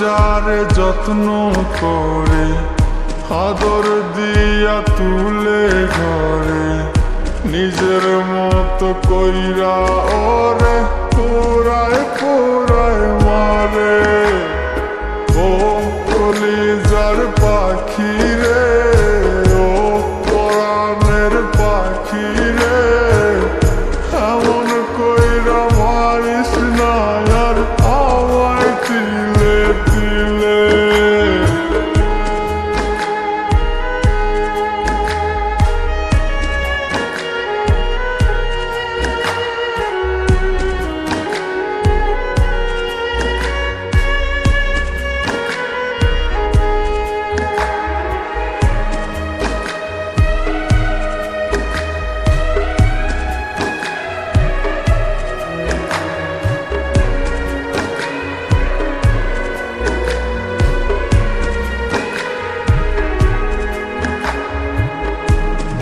যারে যত্ন করে আদর দিয়া তুলে ঘরে নিজের মত কইরা ওরে পুরায় পুরায়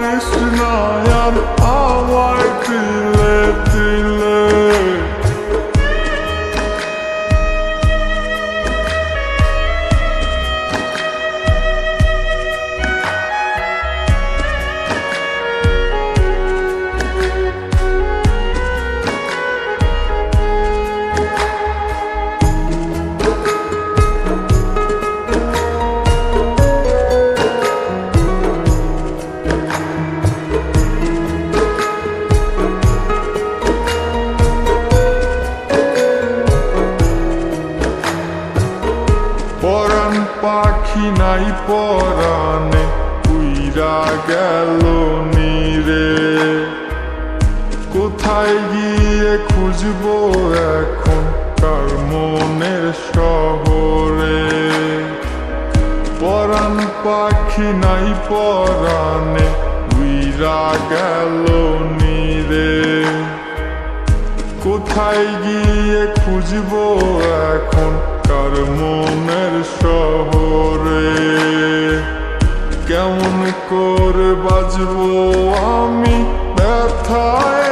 মারিস না আর পরাণ পাখি নাই পরাণে উইরা গেল নিরে। কোথায় গিয়ে খুঁজবো এখন কার মনের শহরে? পরাণ পাখি নাই পরাণে উইরা গেল নিরে। কোথায় গিয়ে খুঁজবো এখন কার মনের শহরে? কেমন করে বাজবো আমি ব্যথায়?